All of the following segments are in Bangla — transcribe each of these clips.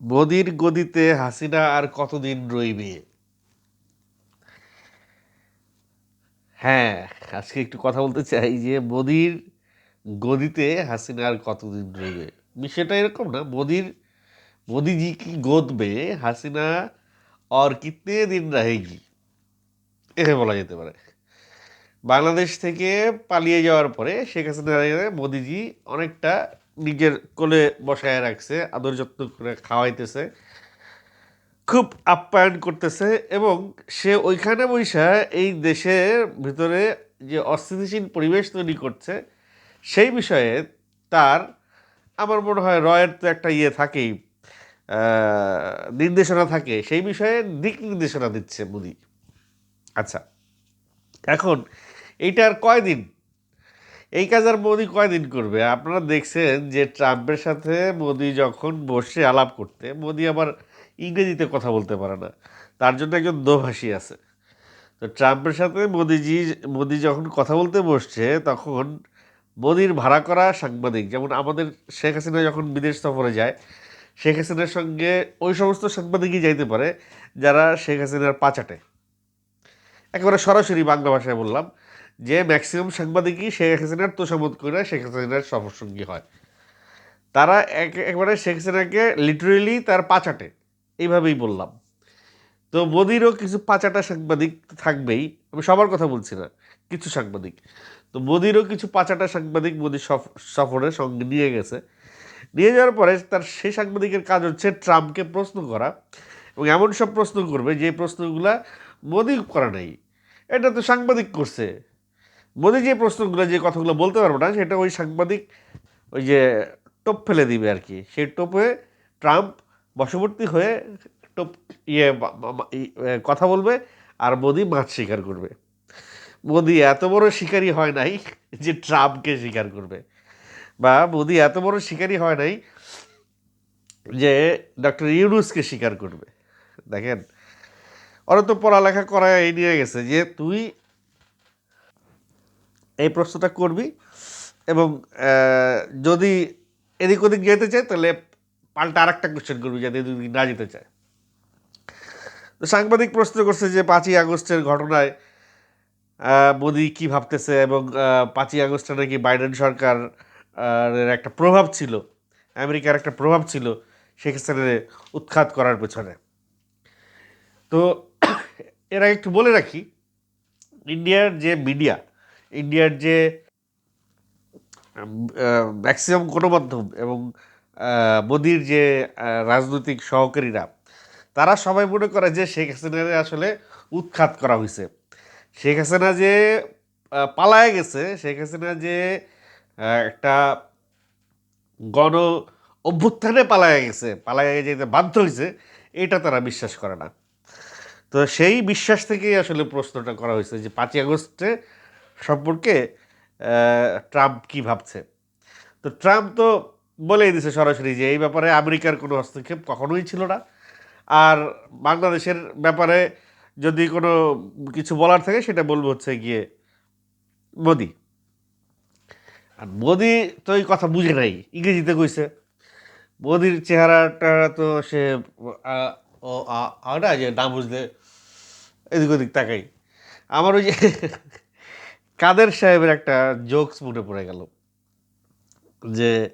মোদির গদিতে হাসিনা আর কতদিন রইবে? হ্যাঁ আজকে একটু কথা বলতে চাই যে মোদির গদিতে হাসিনা আর কতদিন রইবে? সেটা এরকম না, মোদির, মোদিজি কি গদবে, হাসিনা আর কিতনে দিন রাহেগি? এভাবে বলা যেতে পারে। বাংলাদেশ থেকে পালিয়ে যাওয়ার পরে শেখ হাসিনা মোদিজি অনেকটা নিজের কোলে বসায় রাখছে, আদর যত্ন করে খাওয়াইতেছে, খুব আপ্যায়ন করতেছে এবং সে ওইখানে বৈশা এই দেশের ভিতরে যে অস্থিতিশীল পরিবেশ তৈরি করছে, সেই বিষয়ে তার আমার মনে হয় রয়ের তো একটা ইয়ে থাকেই নির্দেশনা থাকে, সেই বিষয়ে দিক নির্দেশনা দিচ্ছে মোদি। আচ্ছা এখন এইটার কয়দিন? এই কাজ আর মোদি কয়দিন করবে? আপনারা দেখছেন যে ট্রাম্পের সাথে মোদি যখন বসে আলাপ করতে, মোদি আবার ইংরেজিতে কথা বলতে পারে না। তার জন্য একজন দোভাষী আছে। তো ট্রাম্পের সাথে মোদিজি, মোদি যখন কথা বলতে বসছে, তখন মোদির ভাড়া করা সাংবাদিক, যেমন আমাদের শেখ হাসিনা যখন বিদেশ সফরে যায়, শেখ হাসিনার সঙ্গে ওই সমস্ত সাংবাদিকই যাইতে পারে যারা শেখ হাসিনার পাচাটে একেবারে সরাসরি বাংলা ভাষায় বললাম। যে ম্যাক্সিমাম সাংবাদিকই শেখ হাসিনার তোষামত করে শেখ হাসিনার সফরসঙ্গী হয়। তারা এক- একবারে শেখ হাসিনাকে লিটারেলি তার পাচাটে, এইভাবেই বললাম। তো মোদিরও কিছু পাচাটা সাংবাদিক থাকবেই, আমি সবার কথা বলছি না, কিছু সাংবাদিক। তো মোদিরও কিছু পাচাটা সাংবাদিক মোদি সফ- সফরে সঙ্গে নিয়ে গেছে। নিয়ে যাওয়ার পরে তার সেই সাংবাদিকের কাজ হচ্ছে ট্রাম্পকে প্রশ্ন করা এবং এমন সব প্রশ্ন করবে যে প্রশ্নগুলা মোদি করা নেই। এটা তো সাংবাদিক করছে। মোদি যে প্রশ্নগুলো, যে কথাগুলো বলতে পারব না, সেটা ওই সাংবাদিক ওই যে টোপ ফেলে দিবে আর কি। সেই টোপে ট্রাম্প বশবর্তী হয়ে টোপ ইয়ে কথা বলবে আর মোদি মাছ শিকার করবে। মোদি এত বড় শিকারী হয় নাই যে ট্রাম্পকে শিকার করবে বা মোদি এত বড় শিকারী হয় নাই যে ডক্টর ইউনুসকে স্বীকার করবে। দেখেন, ওরা তো পড়ালেখা করা এই নিয়ে গেছে যে তুই এই প্রশ্নটা করবি এবং যদি এদিক ওদিক যেতে চায়, তাহলে পাল্টা আর একটা কোশ্চেন করবি যাতে এদিক না যেতে চায়। তো সাংবাদিক প্রশ্ন করছে যে, পাঁচই আগস্টের ঘটনায় মোদি কি ভাবতেছে এবং পাঁচই আগস্টে নাকি বাইডেন সরকার একটা প্রভাব ছিল, আমেরিকার একটা প্রভাব ছিল হাসিনার উৎখাত করার পেছনে। তো, এর একটু বলে রাখি, ইন্ডিয়ার যে মিডিয়া ইন্ডিয়ার যে ম্যাক্সিমাম গণমাধ্যম এবং মোদির যে রাজনৈতিক সহকারীরা, তারা সবাই মনে করে যে শেখ হাসিনারে আসলে উৎখাত করা হয়েছে। শেখ হাসিনা যে পালায় গেছে, শেখ হাসিনা যে একটা গণ অভ্যুত্থানে পালায় গেছে, পালায় যেতে বাধ্য হয়েছে, এটা তারা বিশ্বাস করে না। তো সেই বিশ্বাস থেকেই আসলে প্রশ্নটা করা হয়েছে যে পাঁচই আগস্টে সম্পর্কে ট্রাম্প কি ভাবছে? তো ট্রাম্প তো বলেই দিছে সরাসরি যে এই ব্যাপারে আমেরিকার কোনো হস্তক্ষেপ কখনোই ছিল না। আর বাংলাদেশের ব্যাপারে যদি কোনো কিছু বলার থাকে, সেটা বলব হচ্ছে গিয়ে মোদি। আর মোদি তো এই কথা বুঝে নাই, ইংরেজিতে কইছে। মোদির চেহারাটা তো সে, আ- আটা যে না বুঝলে এদিক ওদিক তাকাই। আমার ওই যে কাদের সাহেবের একটা জোকস মনে পড়ে গেল? যে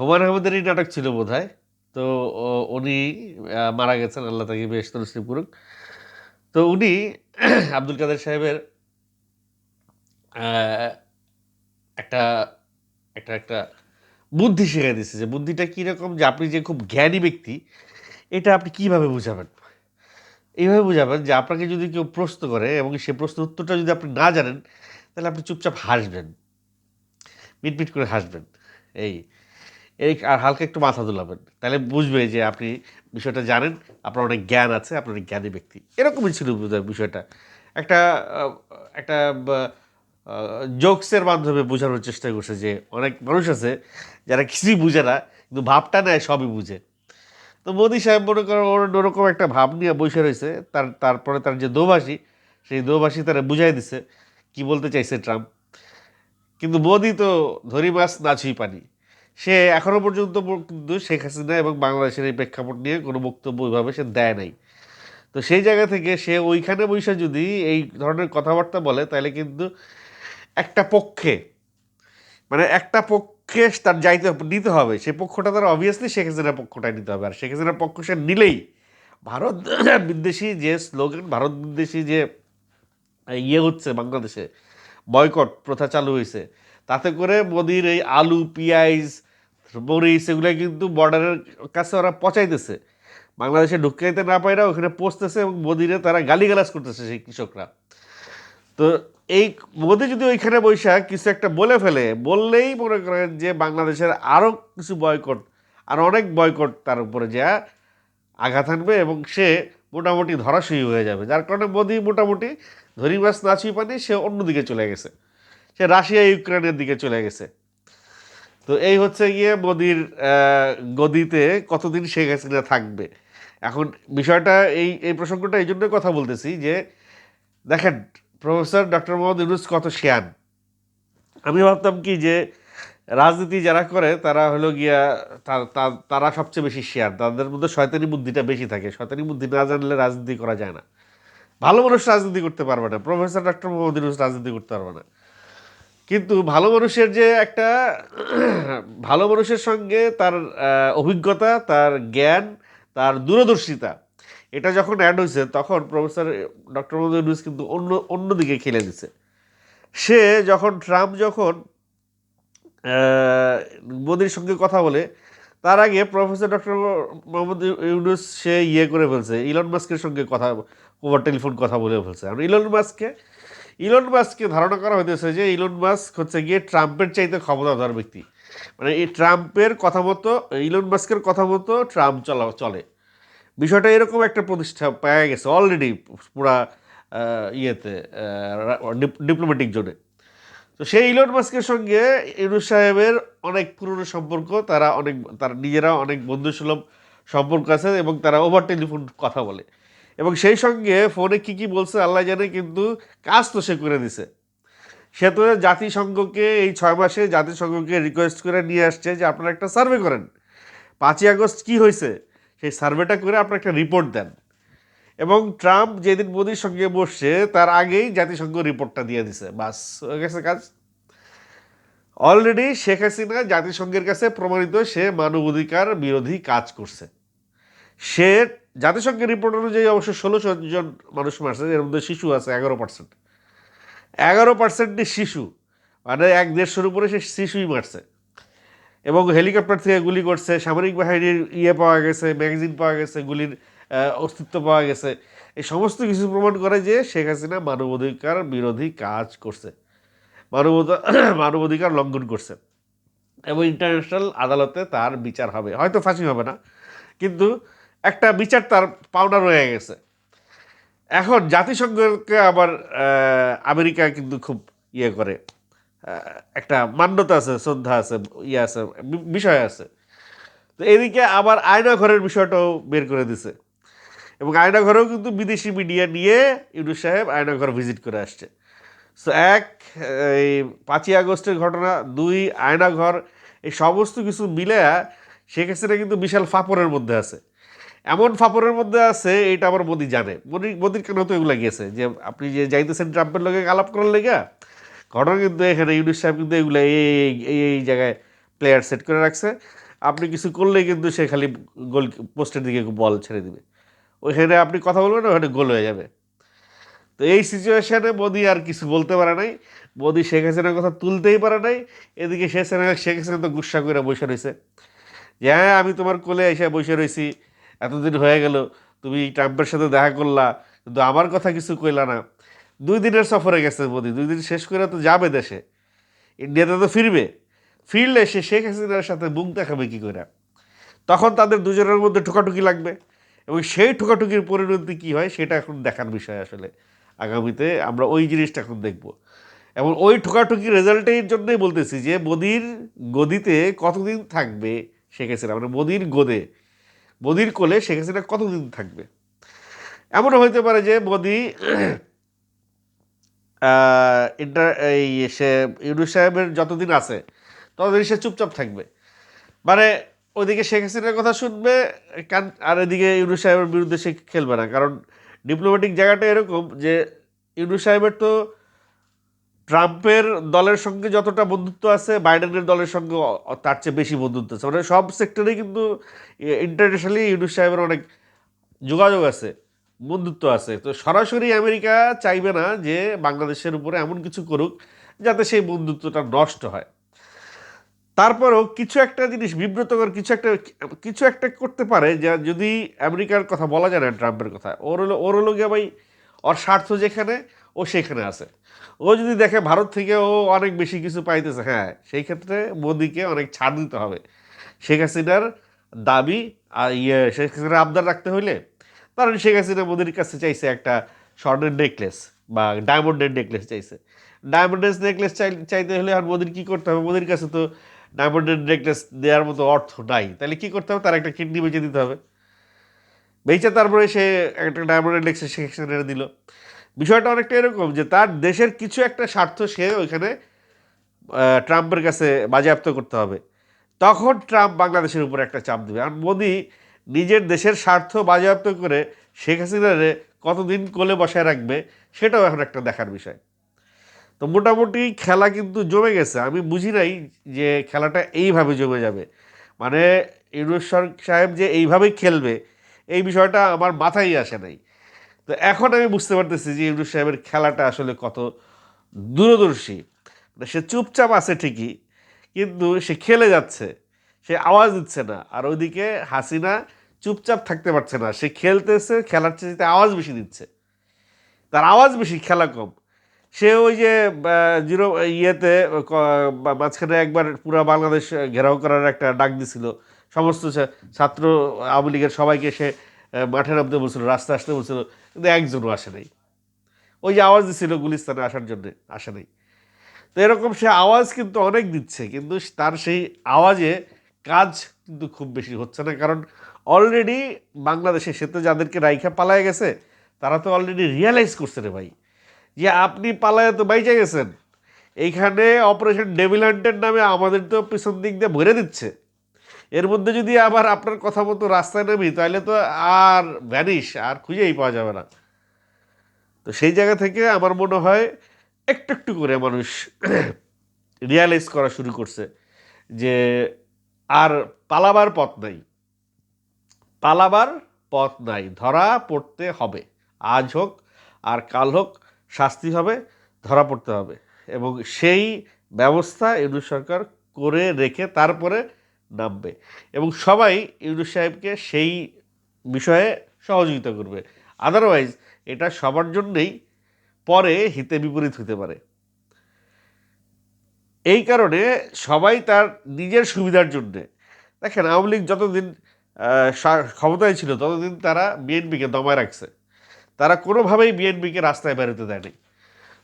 হুমায়ুন আহমেদেরই নাটক ছিল বোধ তো, ও- উনি মারা গেছেন, আল্লাহ তাকে বেশ নসিব করুক। তো উনি আব্দুল কাদের সাহেবের একটা একটা একটা বুদ্ধি শিখিয়ে দিচ্ছে যে, বুদ্ধিটা কীরকম যে, আপনি যে খুব জ্ঞানী ব্যক্তি, এটা আপনি কীভাবে বুঝাবেন? এইভাবে বুঝাবেন যে আপনাকে যদি কেউ প্রশ্ন করে এবং সে প্রশ্নের উত্তরটা যদি আপনি না জানেন, তাহলে আপনি চুপচাপ হাসবেন। মিটমিট করে হাসবেন। এই এই আর হালকা একটু মাথা দুলাবেন। তাহলে বুঝবে যে আপনি বিষয়টা জানেন, আপনার অনেক জ্ঞান আছে আপনার অনেক জ্ঞানী ব্যক্তি। এরকমই ছিল বিষয়টা। একটা একটা জোকসের মাধ্যমে বোঝানোর চেষ্টা করছে যে অনেক মানুষ আছে যারা কিছুই বুঝে না, কিন্তু ভাবটা নেয় সবই বুঝে। তো মোদি সাহেব মনে করেন ওর ওরকম একটা ভাব নিয়ে বসে রয়েছে। তার, তারপরে তার যে দোভাষী, সেই দোভাষী তারা বুঝাই দিছে কি বলতে চাইছে ট্রাম্প। কিন্তু মোদি তো ধরি মাছ না ছুঁই পানি। সে এখনও পর্যন্ত কিন্তু শেখ হাসিনা এবং বাংলাদেশের এই প্রেক্ষাপট নিয়ে কোনো বক্তব্য ওইভাবে সে দেয় নাই। তো সেই জায়গা থেকে সে ওইখানে বসে যদি এই ধরনের কথাবার্তা বলে, তাহলে কিন্তু একটা পক্ষে মানে একটা পক্ষে তার যাইতে নিতে হবে। সে পক্ষটা তার অবভিয়াসলি শেখ হাসিনার পক্ষটাই নিতে হবে। আর শেখ হাসিনার পক্ষ সে নিলেই ভারত বিদ্বেষী যে স্লোগান ভারত বিদ্বেষী যে ইয়ে হচ্ছে বাংলাদেশে বয়কট প্রথা চালু হয়েছে, তাতে করে মোদির এই আলু, পেঁয়াজ, মরিচ এগুলো কিন্তু বর্ডারের কাছে ওরা পচাইতেছে। বাংলাদেশে ঢুকাইতে না পাইরা ওখানে পৌঁছতেছে এবং মোদিরে তারা গালিগালাজ করতেছে সেই কৃষকরা। তো এই মোদি যদি ওইখানে বৈশা কিছু একটা বলে ফেলে, বললেই মনে করেন যে বাংলাদেশের আরও কিছু বয়কট আর অনেক বয়কট তার উপরে যা আঘাত আনবে এবং সে মোটামুটি ধরাশয়ী হয়ে যাবে। যার কারণে মোদি মোটামুটি ধরি মাছ নাচি পানি, সে অন্যদিকে চলে গেছে। সে রাশিয়া, ইউক্রেনের দিকে চলে গেছে। তো এই হচ্ছে গিয়ে মোদির গদিতে কতদিন শেখ হাসিনা থাকবে। এখন বিষয়টা এই এই প্রসঙ্গটা এই জন্য কথা বলতেছি যে, দেখেন প্রফেসর ডক্টর মোহাম্মদ ইউনুস কত শিয়ান? আমি ভাবতাম কি যে রাজনীতি যারা করে, তারা হলো গিয়া তারা সবচেয়ে বেশি শেয়ার তাদের মধ্যে শয়তানি বুদ্ধিটা বেশি থাকে। শয়তানি বুদ্ধি না জানলে রাজনীতি করা যায় না। ভালো মানুষ রাজনীতি করতে পারবে না। প্রফেসর ডক্টর মোহাম্মদ ইউনুস রাজনীতি করতে পারবে না। কিন্তু ভালো মানুষের যে একটা, ভালো মানুষের সঙ্গে তার অভিজ্ঞতা, তার জ্ঞান, তার দূরদর্শিতা এটা যখন অ্যাড হয়েছে, তখন প্রফেসর ডক্টর মোহাম্মদ ইউনুস কিন্তু অন্য অন্যদিকে খেলে দিছে সে যখন ট্রাম্প যখন মোদির সঙ্গে কথা বলে, তার আগে প্রফেসর ডক্টর মোহাম্মদ ইউনুস সে ইয়ে করে ফেলছে ইলন মাস্কের সঙ্গে কথা ওভার টেলিফোন কথা বলে ফেলছে। আর ইলন মাস্ককে ইলন মাস্ককে ধারণা করা হইতেছে যে ইলন মাস্ক হচ্ছে গিয়ে ট্রাম্পের চাইতে ক্ষমতাধর ব্যক্তি। মানে এই ট্রাম্পের কথা মতো ইলন মাস্কের কথা মতো ট্রাম্প চলা, চলে। বিষয়টা এরকম একটা প্রতিষ্ঠা পাওয়া গেছে অলরেডি পুরা ইয়েতে ডিপ্লোম্যাটিক জোনে তো সেই ইলন মাস্কের সঙ্গে ইউনুস সাহেবের অনেক পুরনো সম্পর্ক, তারা অনেক, তার নিজেরা অনেক বন্ধুসুলভ সম্পর্ক আছে এবং তারা ওভার টেলিফোন কথা বলে। এবং সেই সঙ্গে ফোনে কি কি বলছে আল্লাহ জানে, কিন্তু কাজ তো সে করে দিছে। সে তো জাতিসংঘকে এই ছয় মাসে জাতিসংঘকে রিকোয়েস্ট করে নিয়ে আসছে যে আপনারা একটা সার্ভে করেন। পাঁচই আগস্ট কি হয়েছে সেই সার্ভেটা করে আপনারা একটা রিপোর্ট দেন। এবং ট্রাম্প যেদিন মোদির সঙ্গে বসছে, তার আগেই জাতিসংঘ রিপোর্টটা দিয়ে দিছে। বাস, হয়ে গেছে কাজ। অলরেডি শেখ হাসিনা জাতিসংঘের কাছে প্রমাণিত সে মানবাধিকার বিরোধী কাজ করছে। সে জাতিসংঘের রিপোর্ট অনুযায়ী অবশ্য ষোলোশো জন মানুষ মারছে, এর মধ্যে শিশু আছে এগারো পার্সেন্ট এগারো পার্সেন্টই শিশু। মানে এক দেড়শোর উপরে সে শিশুই মারছে। এবং হেলিকপ্টার থেকে গুলি করছে, সামরিক বাহিনীর ইয়ে পাওয়া গেছে ম্যাগাজিন পাওয়া গেছে, গুলির অস্তিত্ব পাওয়া গেছে। এই সমস্ত কিছু প্রমাণ করে যে শেখ হাসিনা মানবাধিকার বিরোধী কাজ করছে। মানবতা, মানবাধিকার লঙ্ঘন করছে। এবং ইন্টারন্যাশনাল আদালতে তার বিচার হবে। হয়তো ফাঁসি হবে না, কিন্তু একটা বিচার তার পাওনা রয়ে গেছে। এখন জাতিসংঘকে আবার আমেরিকা কিন্তু খুব ইয়ে করে। একটা মান্যতা আছে, শ্রদ্ধা আছে ইয়ে আছে বিষয় আছে। তো এদিকে আবার আয়না ঘরের বিষয়টাও বের করে দিছে। এবং আয়না ঘরেও কিন্তু বিদেশি মিডিয়া নিয়ে ইউনুস সাহেব আয়না ঘর ভিজিট করে আসছে। সো এক, এই পাঁচই আগস্টের ঘটনা, দুই আয়না ঘর এই সমস্ত কিছু মিলে শেখ হাসিনা কিন্তু বিশাল ফাপড়ের মধ্যে আছে। এমন ফাপড়ের মধ্যে আছে, এটা আবার মোদি জানে। মোদি মোদির কেন তো এগুলো গেছে? যে আপনি যে যাইতেছেন ট্রাম্পের লগে আলাপ করার লেগে ঘটনা কিন্তু এখানে, ইউনুস সাহেব কিন্তু এগুলো এই, এই- এই জায়গায় প্লেয়ার সেট করে রাখছে। আপনি কিছু করলেই কিন্তু সে খালি গোল পোস্টের দিকে বল ছেড়ে দিবে। ওইখানে আপনি কথা বলবেন ওখানে গোল হয়ে যাবে। তো এই সিচুয়েশানে মোদি আর কিছু বলতে পারে নাই। মোদি শেখ হাসিনার কথা তুলতেই পারে নাই। এদিকে শেখ হাসিনা শেখ হাসিনা তো গুসা করে বসে রয়েছে। যে হ্যাঁ আমি তোমার কোলে এসে বসে রয়েছি। এতদিন হয়ে গেল, তুমি ট্রাম্পের সাথে দেখা করলা, কিন্তু আমার কথা কিছু কইলা না। দুই দিনের সফরে গেছে মোদি, দুই দিন শেষ করে তো যাবে দেশে। ইন্ডিয়াতে তো ফিরবে। ফিরলে সে শেখ হাসিনার সাথে মুখ দেখাবে কী করে? তখন তাদের দুজনের মধ্যে ঠোকাঠুকি লাগবে এবং সেই ঠোকাঠুকির পরিণতি কী হয় সেটা এখন দেখার বিষয় আসলে। আগামীতে আমরা ওই জিনিসটা এখন দেখব। এবং ওই ঠোকাঠুকির রেজাল্টের জন্যই বলতেছি যে মোদির গদিতে কতদিন থাকবে শেখ হাসিনা? মানে মোদির গোদে, মোদির কোলে শেখ হাসিনা কতদিন থাকবে? এমনও হইতে পারে যে মোদি ইন্টার, এই সে ইউনুস সাহেবের যতদিন আছে, ততদিন সে চুপচাপ থাকবে। মানে ওইদিকে শেখ হাসিনার কথা শুনবে, কান- আর এদিকে ইউনুস সাহেবের বিরুদ্ধে সে খেলবে না। কারণ ডিপ্লোম্যাটিক জায়গাটা এরকম যে, ইউনুস সাহেবের তো ট্রাম্পের দলের সঙ্গে যতটা বন্ধুত্ব আছে, বাইডেনের দলের সঙ্গে তার চেয়ে বেশি বন্ধুত্ব আছে। মানে সব সেক্টরেই কিন্তু, ইন্টারন্যাশনালি ইউনুস সাহেবের অনেক যোগাযোগ আছে। বন্ধুত্ব আছে। তো সরাসরি আমেরিকা চাইবে না যে বাংলাদেশের উপরে এমন কিছু করুক যাতে সেই বন্ধুত্বটা নষ্ট হয়। তারপরেও কিছু একটা জিনিস বিব্রতকর, কিছু একটা কিছু একটা করতে পারে যা যদি আমেরিকার কথা বলা যায় না ট্রাম্পের কথা। ওর হলো ওর হলো গিয়ে ভাই, ওর স্বার্থ যেখানে, ও সেখানে আছে। ও যদি দেখে ভারত থেকে ও অনেক বেশি কিছু পাইতেছে হ্যাঁ সেই ক্ষেত্রে মোদিকে অনেক ছাড় দিতে হবে। শেখ হাসিনার দাবি আর ইয়ে শেখ হাসিনার আবদার রাখতে হইলে কারণ শেখ হাসিনা মোদির কাছে চাইছে একটা স্বর্ণের নেকলেস বা ডায়মন্ডের নেকলেস চাইছে। ডায়মন্ডের নেকলেস চাই, চাইতে হলে আর মোদির কী করতে হবে? মোদির কাছে তো ডায়মন্ডের নেকলেস দেওয়ার মতো অর্থ নাই। তাহলে কী করতে হবে? তার একটা কিডনি বেঁচে দিতে হবে। বেচে তারপরে সে একটা ডায়মন্ডের নেকলেস শেখ হাসিনা দিল। বিষয়টা অনেকটা এরকম যে তার দেশের কিছু একটা স্বার্থ সে ওইখানে ট্রাম্পের কাছে বাজেয়াপ্ত করতে হবে। তখন ট্রাম্প বাংলাদেশের উপর একটা চাপ দেবে। আর মোদি নিজের দেশের স্বার্থ বাজেয়াপ্ত করে শেখ হাসিনারে কতদিন কোলে বসায় রাখবে, সেটাও এখন একটা দেখার বিষয়। তো মোটামুটি খেলা কিন্তু জমে গেছে। আমি বুঝি নাই যে খেলাটা এইভাবে জমে যাবে। মানে ইউনুস সাহেব যে এইভাবেই খেলবে, এই বিষয়টা আমার মাথায় আসে নাই। তো এখন আমি বুঝতে পারতেছি যে ইউনুস সাহেবের খেলাটা আসলে কত দূরদর্শী। মানে সে চুপচাপ আছে ঠিকই, কিন্তু সে খেলে যাচ্ছে, সে আওয়াজ দিচ্ছে না। আর ওইদিকে হাসিনা চুপচাপ থাকতে পারছে না। সে খেলতেছে, খেলার চেয়ে আওয়াজ বেশি দিচ্ছে। তার আওয়াজ বেশি, খেলা কম। সে ওই যে জিরো, ইয়েতে মাঝখানে একবার পুরো বাংলাদেশ ঘেরাও করার একটা ডাক দিছিল। সমস্ত ছাত্র আওয়ামী লীগের সবাইকে সে মাঠে নামতে বলছিল রাস্তা আসতে বলছিল, কিন্তু একজনও আসে নাই। ওই যে আওয়াজ দিছিল গুলিস্তানে আসার জন্যে, আসে নাই। তো এরকম সে আওয়াজ কিন্তু অনেক দিচ্ছে, কিন্তু তার সেই আওয়াজে কাজ কিন্তু খুব বেশি হচ্ছে না। কারণ অলরেডি বাংলাদেশে, সে তো যাদেরকে রাইখা পালায় গেছে, তারা তো অলরেডি রিয়ালাইজ করছে রে ভাই। যে আপনি পালায় তো বাইচে গেছেন। এইখানে অপারেশন ডেভিল্যান্টের নামে আমাদের তো পিছন দিক দিয়ে ভরে দিচ্ছে। এর মধ্যে যদি আবার আপনার কথা মতো রাস্তায় নামি, তাহলে তো আর ভ্যানিশ আর খুঁজেই পাওয়া যাবে না। তো সেই জায়গা থেকে আমার মনে হয় একটু একটু করে মানুষ রিয়ালাইজ করা শুরু করছে যে আর পালাবার পথ নাই। পালাবার পথ নাই, ধরা পড়তে হবে। আজ হোক আর কাল হোক, শাস্তি হবে, ধরা পড়তে হবে। এবং সেই ব্যবস্থা ইউনুস সরকার করে রেখে তারপরে নামবে। এবং সবাই ইউনুস সাহেবকে সেই বিষয়ে সহযোগিতা করবে। আদারওয়াইজ এটা সবার জন্যেই পরে হিতে বিপরীত হতে পারে। এই কারণে সবাই তার নিজের সুবিধার জন্যে। দেখেন, আওয়ামী লীগ যতদিন ক্ষমতায় ছিল, ততদিন তারা বিএনপিকে দমায় রাখছে। তারা কোনোভাবেই বিএনপিকে রাস্তায় বেরোতে দেয়নি।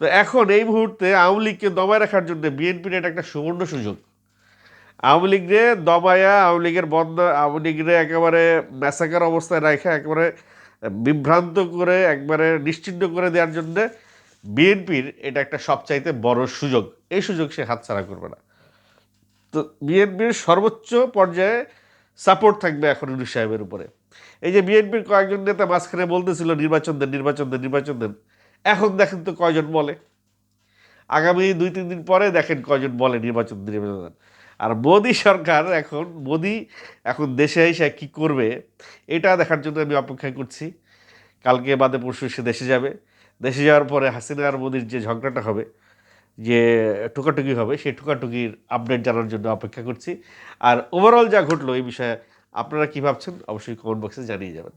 তো এখন এই মুহূর্তে আওয়ামী লীগকে দমায় রাখার জন্য বিএনপির এটা একটা সুবর্ণ সুযোগ। আওয়ামী লীগরে দমায়া, আওয়ামী লীগের বন্ধ, আওয়ামী লীগরে একেবারে ম্যাসাকার অবস্থায় রাখা একেবারে বিভ্রান্ত করে, একবারে নিশ্চিন্ন করে দেওয়ার জন্যে বিএনপির এটা একটা সবচাইতে বড় সুযোগ। এই সুযোগ সে হাতছাড়া করবে না। তো বিএনপির সর্বোচ্চ পর্যায়ে সাপোর্ট থাকবে এখন ইউনুস সাহেবের উপরে। এই যে বিএনপির কয়েকজন নেতা মাঝখানে বলতেছিল, নির্বাচন দেন নির্বাচন দেন নির্বাচন দেন। এখন দেখেন তো কয়জন বলে। আগামী দুই, তিন দিন পরে দেখেন কয়জন বলে নির্বাচন নির্বাচন দেন। আর মোদী সরকার এখন, মোদী এখন দেশে এসে কি করবে, এটা দেখার জন্য আমি অপেক্ষা করছি। কালকে বাদে পরশু সে দেশে যাবে। দেশে যাওয়ার পরে হাসিনা আর মোদির যে ঝগড়াটা হবে যে টুকাটুকি হবে, সেই টুকাটুকির আপডেট জানার জন্য অপেক্ষা করছি। আর ওভারঅল যা ঘটলো এই বিষয়ে আপনারা কী ভাবছেন, অবশ্যই কমেন্ট বক্সে জানিয়ে যাবেন।